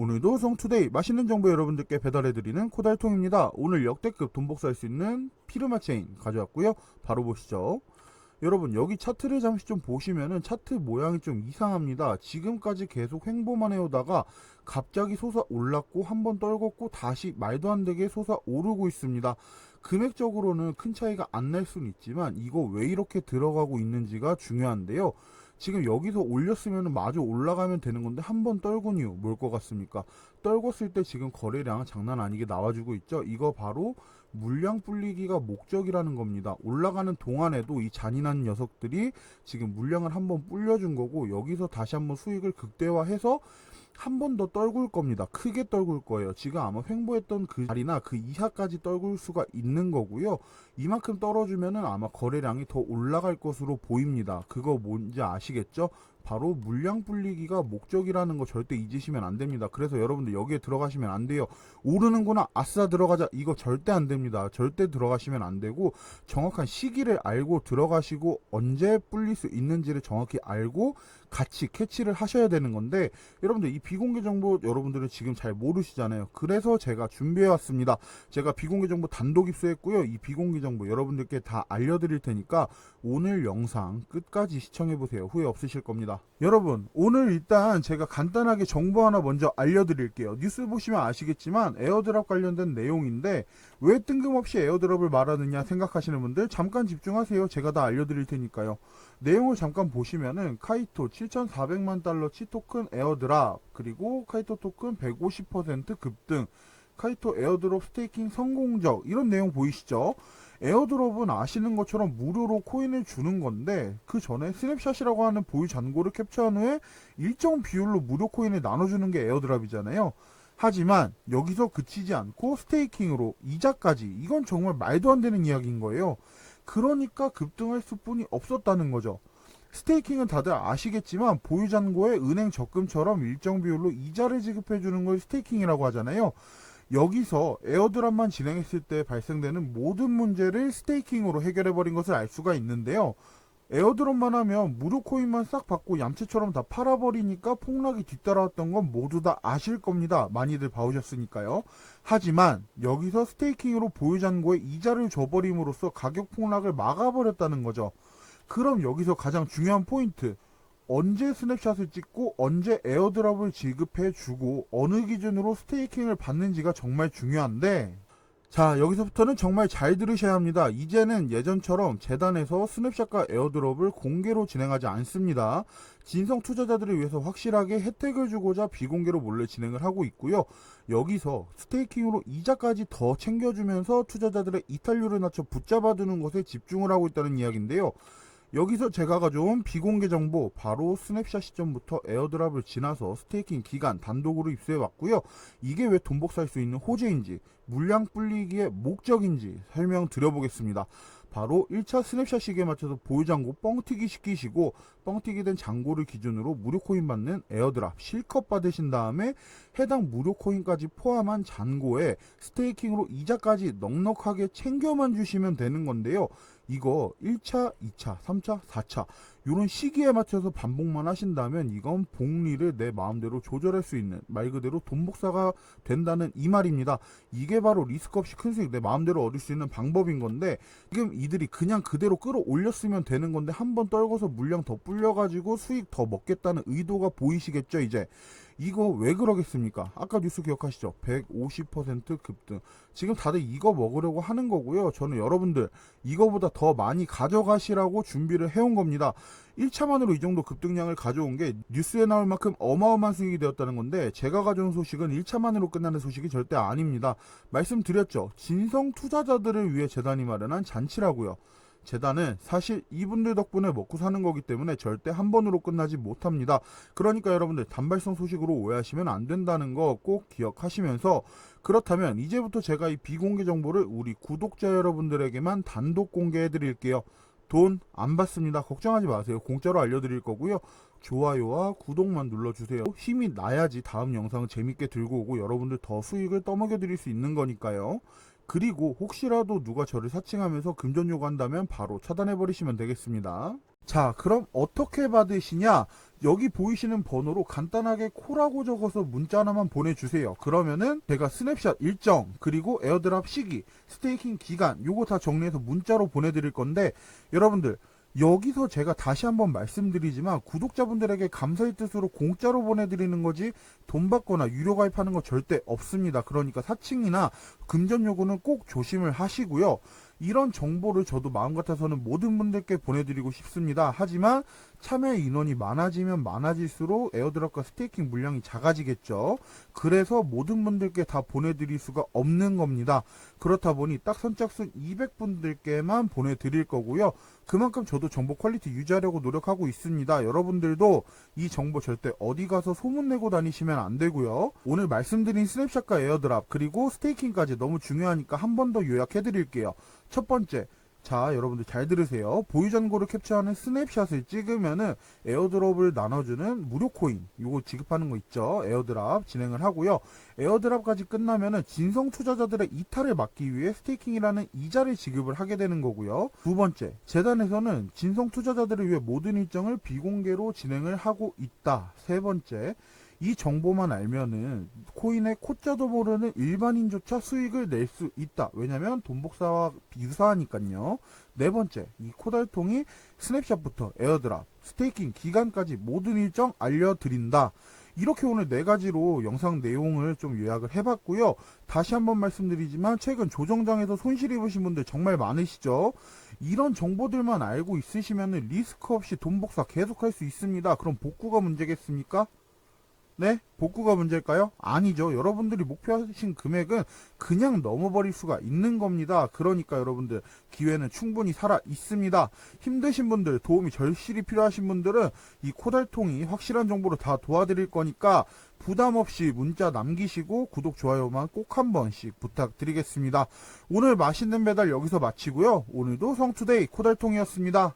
오늘도 성투데이 맛있는 정보 여러분들께 배달해드리는 코달통입니다. 오늘 역대급 돈 복사할 수 있는 피르마 체인 가져왔고요. 바로 보시죠. 여러분 여기 차트를 잠시 좀 보시면은 차트 모양이 좀 이상합니다. 지금까지 계속 횡보만 해오다가 갑자기 솟아 올랐고 한 번 떨궜고 다시 말도 안 되게 솟아 오르고 있습니다. 금액적으로는 큰 차이가 안 날 수는 있지만 이거 왜 이렇게 들어가고 있는지가 중요한데요. 지금 여기서 올렸으면 마저 올라가면 되는 건데 한 번 떨군 이유 뭘 것 같습니까? 떨궜을 때 지금 거래량 장난 아니게 나와주고 있죠. 이거 바로 물량 불리기가 목적이라는 겁니다. 올라가는 동안에도 이 잔인한 녀석들이 지금 물량을 한번 불려준 거고 여기서 다시 한번 수익을 극대화해서 한 번 더 떨굴 겁니다. 크게 떨굴 거예요. 지금 아마 횡보했던 그 자리나 그 이하까지 떨굴 수가 있는 거고요. 이만큼 떨어주면은 아마 거래량이 더 올라갈 것으로 보입니다. 그거 뭔지 아시겠죠? 바로 물량 불리기가 목적이라는 거 절대 잊으시면 안 됩니다. 그래서 여러분들 여기에 들어가시면 안 돼요. 오르는구나, 아싸 들어가자. 이거 절대 안 됩니다. 절대 들어가시면 안 되고 정확한 시기를 알고 들어가시고 언제 불릴 수 있는지를 정확히 알고 같이 캐치를 하셔야 되는 건데 여러분들 이 비공개 정보 여러분들은 지금 잘 모르시잖아요. 그래서 제가 준비해 왔습니다. 제가 비공개 정보 단독 입수했고요. 이 비공개 정보 여러분들께 다 알려드릴 테니까 오늘 영상 끝까지 시청해 보세요. 후회 없으실 겁니다. 여러분 오늘 일단 제가 간단하게 정보 하나 먼저 알려드릴게요. 뉴스 보시면 아시겠지만 에어드랍 관련된 내용인데 왜 뜬금없이 에어드랍을 말하느냐 생각하시는 분들 잠깐 집중하세요. 제가 다 알려드릴 테니까요. 내용을 잠깐 보시면은 카이토 7,400만 달러치 토큰 에어드랍 그리고 카이토 토큰 150% 급등 카이토 에어드롭 스테이킹 성공적 이런 내용 보이시죠? 에어드롭은 아시는 것처럼 무료로 코인을 주는 건데 그 전에 스냅샷이라고 하는 보유 잔고를 캡처한 후에 일정 비율로 무료 코인을 나눠주는 게 에어드랍이잖아요. 하지만 여기서 그치지 않고 스테이킹으로 이자까지 이건 정말 말도 안 되는 이야기인 거예요. 그러니까 급등할 수뿐이 없었다는 거죠. 스테이킹은 다들 아시겠지만 보유 잔고에 은행 적금처럼 일정 비율로 이자를 지급해 주는 걸 스테이킹이라고 하잖아요. 여기서 에어드랍만 진행했을 때 발생되는 모든 문제를 스테이킹으로 해결해버린 것을 알 수가 있는데요. 에어드롭만 하면 무료 코인만 싹 받고 얌체처럼 다 팔아버리니까 폭락이 뒤따라왔던 건 모두 다 아실 겁니다. 많이들 봐오셨으니까요. 하지만 여기서 스테이킹으로 보유잔고에 이자를 줘버림으로써 가격 폭락을 막아버렸다는 거죠. 그럼 여기서 가장 중요한 포인트. 언제 스냅샷을 찍고 언제 에어드랍을 지급해 주고 어느 기준으로 스테이킹을 받는지가 정말 중요한데 자 여기서부터는 정말 잘 들으셔야 합니다. 이제는 예전처럼 재단에서 스냅샷과 에어드롭을 공개로 진행하지 않습니다. 진성 투자자들을 위해서 확실하게 혜택을 주고자 비공개로 몰래 진행을 하고 있고요. 여기서 스테이킹으로 이자까지 더 챙겨주면서 투자자들의 이탈률을 낮춰 붙잡아두는 것에 집중을 하고 있다는 이야기인데요. 여기서 제가 가져온 비공개 정보 바로 스냅샷 시점부터 에어드랍을 지나서 스테이킹 기간 단독으로 입수해 왔고요. 이게 왜 돈 복사할 수 있는 호재인지 물량 불리기의 목적인지 설명드려보겠습니다. 바로 1차 스냅샷 시기에 맞춰서 보유잔고 뻥튀기 시키시고 뻥튀기 된 잔고를 기준으로 무료 코인 받는 에어드랍 실컷 받으신 다음에 해당 무료 코인까지 포함한 잔고에 스테이킹으로 이자까지 넉넉하게 챙겨만 주시면 되는 건데요. 이거 1차, 2차, 3차, 4차 이런 시기에 맞춰서 반복만 하신다면 이건 복리를 내 마음대로 조절할 수 있는 말 그대로 돈 복사가 된다는 이 말입니다. 이게 바로 리스크 없이 큰 수익 내 마음대로 얻을 수 있는 방법인 건데 지금 이들이 그냥 그대로 끌어올렸으면 되는 건데 한 번 떨궈서 물량 더 불려가지고 수익 더 먹겠다는 의도가 보이시겠죠 이제 이거 왜 그러겠습니까? 아까 뉴스 기억하시죠? 150% 급등. 지금 다들 이거 먹으려고 하는 거고요. 저는 여러분들 이거보다 더 많이 가져가시라고 준비를 해온 겁니다. 1차만으로 이 정도 급등량을 가져온 게 뉴스에 나올 만큼 어마어마한 수익이 되었다는 건데 제가 가져온 소식은 1차만으로 끝나는 소식이 절대 아닙니다. 말씀드렸죠. 진성 투자자들을 위해 재단이 마련한 잔치라고요. 재단은 사실 이분들 덕분에 먹고 사는 거기 때문에 절대 한 번으로 끝나지 못합니다. 그러니까 여러분들 단발성 소식으로 오해하시면 안 된다는 거 꼭 기억하시면서 그렇다면 이제부터 제가 이 비공개 정보를 우리 구독자 여러분들에게만 단독 공개해 드릴게요. 돈 안 받습니다. 걱정하지 마세요. 공짜로 알려드릴 거고요. 좋아요와 구독만 눌러주세요. 힘이 나야지 다음 영상 재밌게 들고 오고 여러분들 더 수익을 떠먹여 드릴 수 있는 거니까요. 그리고 혹시라도 누가 저를 사칭하면서 금전 요구한다면 바로 차단해 버리시면 되겠습니다. 자, 그럼 어떻게 받으시냐? 여기 보이시는 번호로 간단하게 코라고 적어서 문자 하나만 보내주세요. 그러면은 제가 스냅샷 일정, 그리고 에어드랍 시기, 스테이킹 기간, 요거 다 정리해서 문자로 보내드릴 건데, 여러분들, 여기서 제가 다시 한번 말씀드리지만 구독자분들에게 감사의 뜻으로 공짜로 보내드리는 거지 돈 받거나 유료 가입하는 거 절대 없습니다. 그러니까 사칭이나 금전 요구는 꼭 조심을 하시고요. 이런 정보를 저도 마음 같아서는 모든 분들께 보내드리고 싶습니다. 하지만 참여 인원이 많아지면 많아질수록 에어드랍과 스테이킹 물량이 작아지겠죠. 그래서 모든 분들께 다 보내드릴 수가 없는 겁니다. 그렇다 보니 딱 선착순 200분들께만 보내드릴 거고요. 그만큼 저도 정보 퀄리티 유지하려고 노력하고 있습니다. 여러분들도 이 정보 절대 어디 가서 소문내고 다니시면 안 되고요. 오늘 말씀드린 스냅샷과 에어드랍 그리고 스테이킹까지 너무 중요하니까 한 번 더 요약해드릴게요. 첫 번째, 자 여러분들 잘 들으세요. 보유 잔고를 캡처하는 스냅샷을 찍으면은 에어드랍을 나눠주는 무료 코인 요거 지급하는 거 있죠. 에어드랍 진행을 하고요. 에어드랍까지 끝나면은 진성 투자자들의 이탈을 막기 위해 스테이킹이라는 이자를 지급을 하게 되는 거고요. 두 번째, 재단에서는 진성 투자자들을 위해 모든 일정을 비공개로 진행을 하고 있다. 세 번째, 이 정보만 알면은 코인의 코자도 모르는 일반인조차 수익을 낼 수 있다. 왜냐면 돈복사와 유사하니까요. 네 번째, 이 코달통이 스냅샷부터 에어드랍, 스테이킹 기간까지 모든 일정 알려드린다. 이렇게 오늘 네 가지로 영상 내용을 좀 요약을 해봤고요. 다시 한번 말씀드리지만 최근 조정장에서 손실 입으신 분들 정말 많으시죠? 이런 정보들만 알고 있으시면 리스크 없이 돈 복사 계속할 수 있습니다. 그럼 복구가 문제겠습니까? 네? 복구가 문제일까요? 아니죠. 여러분들이 목표하신 금액은 그냥 넘어버릴 수가 있는 겁니다. 그러니까 여러분들 기회는 충분히 살아 있습니다. 힘드신 분들, 도움이 절실히 필요하신 분들은 이 코달통이 확실한 정보로 다 도와드릴 거니까 부담 없이 문자 남기시고 구독, 좋아요만 꼭 한 번씩 부탁드리겠습니다. 오늘 맛있는 배달 여기서 마치고요. 오늘도 성투데이 코달통이었습니다.